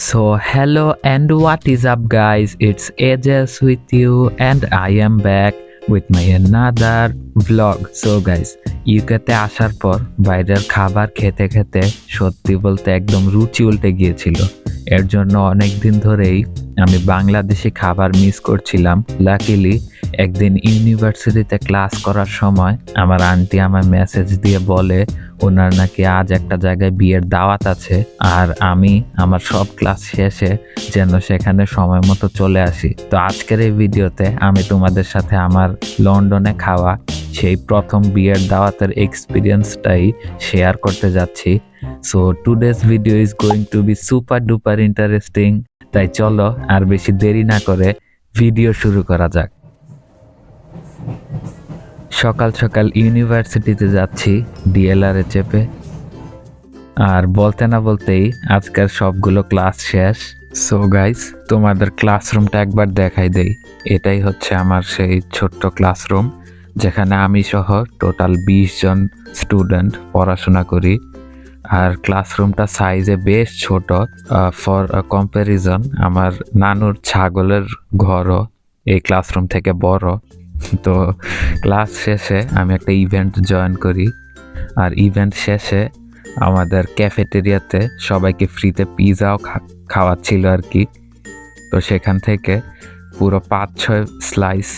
So, hello and what is up, guys? It's Ajas with you, and I am back with my another vlog. So, guys, ইউকেতে আসার পর বাইরের খাবার খেতে খেতে সত্যি বলতে একদম রুচি উল্টে গিয়েছিল এর জন্য অনেক দিন ধরেই আমি বাংলাদেশি খাবার মিস করছিলাম লাকিলি একদিন ইউনিভার্সিটিতে ক্লাস করার সময় আমার আন্টি আমার মেসেজ দিয়ে বলে ওনার নাকি আজ একটা জায়গায় বিয়ের দাওয়াত আছে, আর আমি আমার সব ক্লাস শেষে যেন সেখানে সময় মতো চলে আসি। তো আজকের এই ভিডিওতে আমি তোমাদের সাথে আমার লন্ডনে খাওয়া সেই প্রথম বিয়ের দাওয়াতের এক্সপিরিয়েন্সটাই শেয়ার করতে যাচ্ছি। So today's video is going to be super duper interesting তাই চলো আর বেশি দেরি না করে ভিডিও শুরু করা যাক। সকাল সকাল ইউনিভার্সিটিতে যাচ্ছি ডিএলআরে চেপে। আর বলতে না বলতেই আজকের সবগুলো ক্লাস শেষ। সো গাইস তোমাদের ক্লাসরুমটা একবার দেখাই দেই। এটাই হচ্ছে আমার সেই ছোট্ট ক্লাসরুম যেখানে আমি সহ টোটাল বিশ জন স্টুডেন্ট পড়াশোনা করি। আর ক্লাসরুমটা সাইজে বেশ ছোট ফর কম্প্যারিজন আমার নানুর ছাগলের ঘরও এই ক্লাসরুম থেকে বড়। তো ক্লাস শেষে আমি একটা ইভেন্ট জয়েন করি। আর ইভেন্ট শেষে আমাদের ক্যাফেটেরিয়াতে সবাইকে ফ্রিতে পিৎজাও খাওয়াচ্ছিল আর কি তো সেখান থেকে পুরো পাঁচ ছয় স্লাইস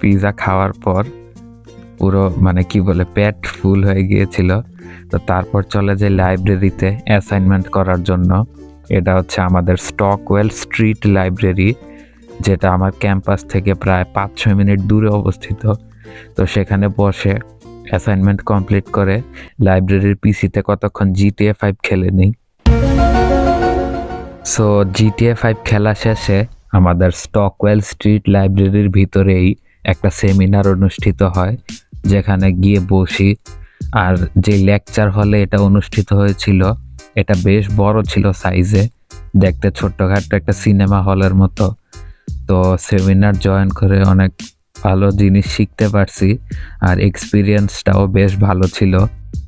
পিৎজা খাওয়ার পর পুরো মানে কি বলে, পেট ফুল হয়ে গিয়েছিল। তো তারপর চলে যাই লাইব্রেরিতে অ্যাসাইনমেন্ট করার জন্য। এটা হচ্ছে আমাদের স্টকওয়েল স্ট্রিট লাইব্রেরি যেটা আমার ক্যাম্পাস থেকে প্রায় পাঁচ ছয় মিনিট দূরে অবস্থিত। তো সেখানে বসে অ্যাসাইনমেন্ট কমপ্লিট করে লাইব্রেরির পিসিতে কতক্ষণ জিটিএ ফাইভ খেলে নিই। সো জিটিএ ফাইভ খেলা শেষে আমাদের স্টকওয়েল স্ট্রিট লাইব্রেরির ভিতরেই একটা সেমিনার অনুষ্ঠিত হয়, যেখানে গিয়ে বসি। আর যে লেকচার হলে এটা অনুষ্ঠিত হয়েছিল, এটা বেশ বড় ছিল সাইজে দেখতে ছোট্টখাট্ট একটা সিনেমা হলের মতো। তো সেমিনার জয়েন করে অনেক ভালো জিনিস শিখতে পারছি আর এক্সপিরিয়েন্সটাও বেশ ভালো ছিল।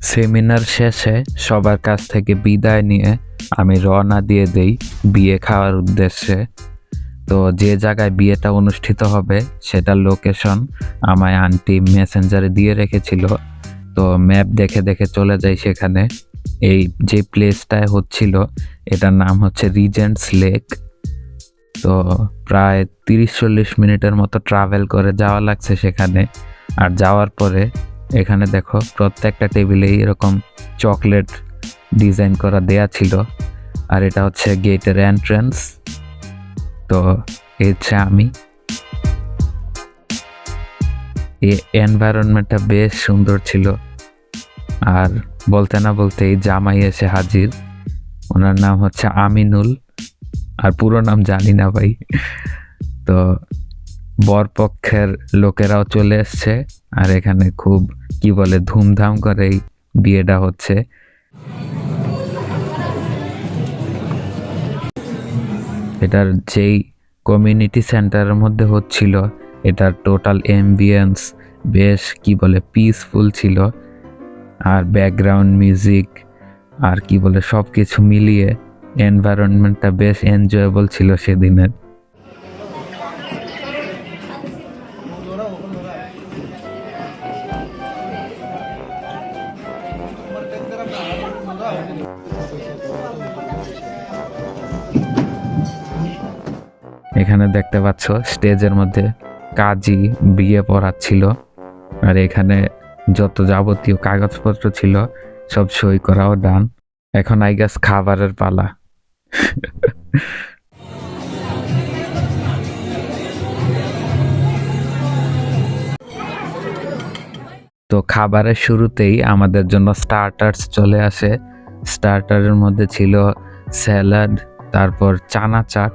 সেমিনার শেষে সবার কাছ থেকে বিদায় নিয়ে আমি রওনা দিয়ে দেই বিয়ে খাওয়ার উদ্দেশ্যে। তো যে জায়গায় বিয়েটা অনুষ্ঠিত হবে সেটার লোকেশন আমায় আন্টি মেসেঞ্জারে দিয়ে রেখেছিল। তো ম্যাপ দেখে দেখে চলে যাই সেখানে। এই যে প্লেসটায় হচ্ছিল, এটার নাম হচ্ছে রিজেন্টস লেক তো প্রায় তিরিশ চল্লিশ মিনিটের মতো ট্রাভেল করে যাওয়া লাগছে সেখানে। আর যাওয়ার পরে এখানে দেখো প্রত্যেকটা টেবিলেই এরকম চকলেট ডিজাইন করা দেয়া ছিল। আর এটা হচ্ছে গেটের এন্ট্রান্স তো এই হচ্ছে আমি। এই এনভায়রনমেন্টটা বেশ সুন্দর ছিল। আর বলতে না বলতে এই জামাই এসে হাজির। ওনার নাম হচ্ছে আমিনুল। আর পুরো নাম জানি না ভাই। তো বরপক্ষের লোকেরাও চলে এসছে আর এখানে খুব, কি বলে, ধুমধাম করেই বিয়েটা হচ্ছে। এটার যেই কমিউনিটি সেন্টারের মধ্যে হচ্ছিল, এটার টোটাল এমবিয়েন্স বেশ, কি বলে পিসফুল ছিল। আর ব্যাকগ্রাউন্ড মিউজিক আর কি বলে সব কিছু মিলিয়ে এনভায়রনমেন্টটা বেশ এনজয়েবল ছিল সেদিনের। এখানে দেখতে পাচ্ছ, স্টেজের মধ্যে কাজী বিয়ে পড়াচ্ছিল আর এখানে যত যাবতীয় কাগজপত্র ছিল, সব সই করাও ডান এখন আই গেস খাবারের পালা। তো খাবারের শুরুতেই আমাদের জন্য স্টার্টার্স চলে আসে। স্টার্টারের মধ্যে ছিল স্যালাড তারপর চানা চাট,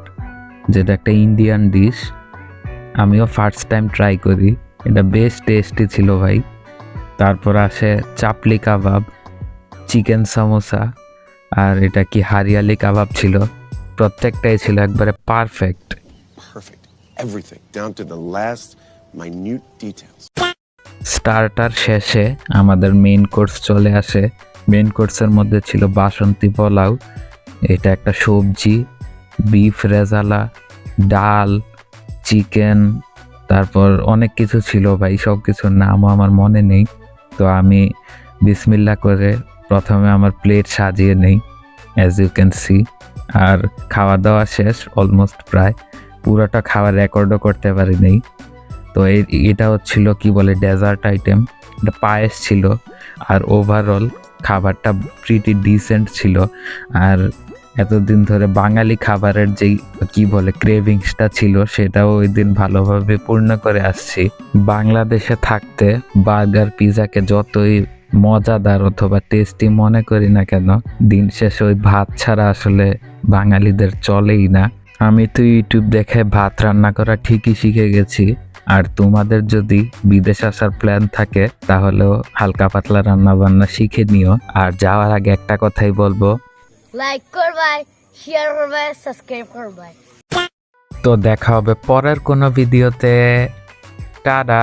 যেটা একটা ইন্ডিয়ান ডিশ আমিও ফার্স্ট টাইম ট্রাই করি। এটা বেশ টেস্টি ছিল ভাই। তারপর আসে চাপলি কাবাব, চিকেন সমোসা আর এটা কি হারিয়ালি কাবাব ছিল? প্রত্যেকটাই ছিল একবারে পারফেক্ট. স্টার্টার শেষে আমাদের মেইন কোর্স চলে আসে। মেইন কোর্সের মধ্যে ছিল বাসন্তী পোলাও। এটা একটা সবজি বিফ রেজালা ডাল চিকেন তারপর অনেক কিছু ছিল ভাই সব কিছুর নামও আমার মনে নেই। তো আমি বিসমিল্লা করে প্রথমে আমার প্লেট সাজিয়ে নেই অ্যাজ ইউ ক্যান সি আর খাওয়া দাওয়া শেষ অলমোস্ট প্রায়। পুরোটা খাওয়ার রেকর্ডও করতে পারি নেই তো এই, এটা হচ্ছিল কি বলে ডেজার্ট আইটেম এটা পায়েস ছিল, আর ওভারঅল খাবারটা প্রিটি ডিসেন্ট ছিল। আর এতদিন ধরে বাঙালি খাবারের যেই, কি বলে ক্রেভিংসটা ছিল, সেটাও ওই দিন ভালোভাবে পূর্ণ করে আসছি। বাংলাদেশে থাকতে বার্গার পিজাকে যতই মজাদার অথবা টেস্টি মনে করি না কেন দিন শেষে ওই ভাত ছাড়া আসলে বাঙালিদের চলেই না। আমি তো ইউটিউব দেখে ভাত রান্না করা ঠিকই শিখে গেছি। আর তোমাদের যদি বিদেশ আসার প্ল্যান থাকে তাহলেও হালকা পাতলা রান্না বান্না শিখে নিও। আর যাওয়ার আগে একটা কথাই বলব। লাইক করবাই শেয়ার করবাই সাবস্ক্রাইব করবাই। তো দেখা হবে পরের কোনো ভিডিওতে টাটা